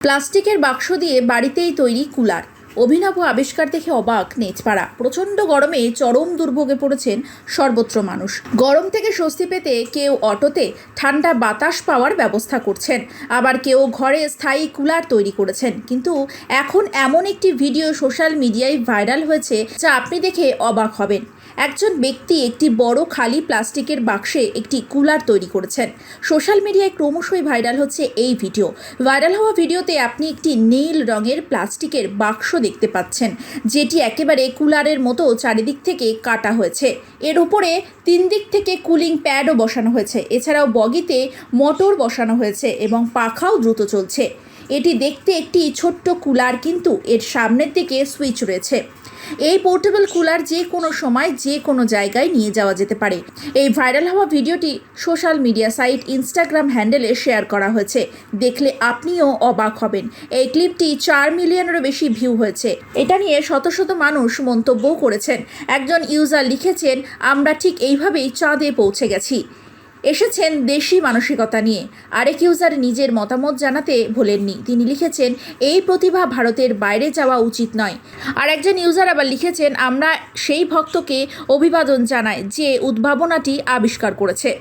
প্লাস্টিকের বাক্স দিয়ে বাড়িতেই তৈরি কুলার। অভিনব আবিষ্কার দেখে অবাক নেচপাড়া প্রচণ্ড গরমে চরম দুর্ভোগে পড়েছেন সর্বত্র মানুষ। গরম থেকে স্বস্তি পেতে কেউ অটোতে ঠান্ডা বাতাস পাওয়ার ব্যবস্থা করছেন। আবার কেউ ঘরে স্থায়ী কুলার তৈরি করেছেন। কিন্তু এখন এমন একটি ভিডিও সোশ্যাল মিডিয়ায় ভাইরাল হয়েছে যা আপনি দেখে অবাক হবেন। একজন ব্যক্তি একটি বড় খালি প্লাস্টিকের বাক্সে একটি কুলার তৈরি করেছেন। সোশ্যাল মিডিয়ায় ক্রমশই ভাইরাল হচ্ছে এই ভিডিও। ভাইরাল হওয়া ভিডিওতে আপনি একটি নীল রঙের প্লাস্টিকের বাক্স দেখতে পাচ্ছেন, যেটি একেবারে কুলারের মতো চারিদিক থেকে কাটা হয়েছে। এর উপরে তিন দিক থেকে কুলিং প্যাডও বসানো হয়েছে। এছাড়াও বগিতে মোটর বসানো হয়েছে এবং পাখাও দ্রুত চলছে। এটি দেখতে একটি ছোট্ট কুলার, কিন্তু এর সামনের দিকে সুইচ রয়েছে। এই পোর্টেবল কুলার যে কোনো সময় যে কোনো জায়গায় নিয়ে যাওয়া যেতে পারে। এই ভাইরাল হওয়া ভিডিওটি সোশ্যাল মিডিয়া সাইট ইনস্টাগ্রাম হ্যান্ডেলে শেয়ার করা হয়েছে। দেখলে আপনিও অবাক হবেন। এই ক্লিপটি চার মিলিয়নেরও বেশি ভিউ হয়েছে। এটা নিয়ে শত শত মানুষ মন্তব্য করেছেন। একজন ইউজার লিখেছেন, আমরা ঠিক এইভাবেই চাঁদে পৌঁছে গেছি। এসেছেন দেশি মানসিকতা নিয়ে। আরেক ইউজার নিজের মতামত জানাতে ভোলেননি। তিনি লিখেছেন, এই প্রতিভা ভারতের বাইরে যাওয়া উচিত নয়। আর একজন ইউজার আবার লিখেছেন, আমরা সেই ভক্তকে অভিবাদন জানাই যে উদ্ভাবনাটি আবিষ্কার করেছে।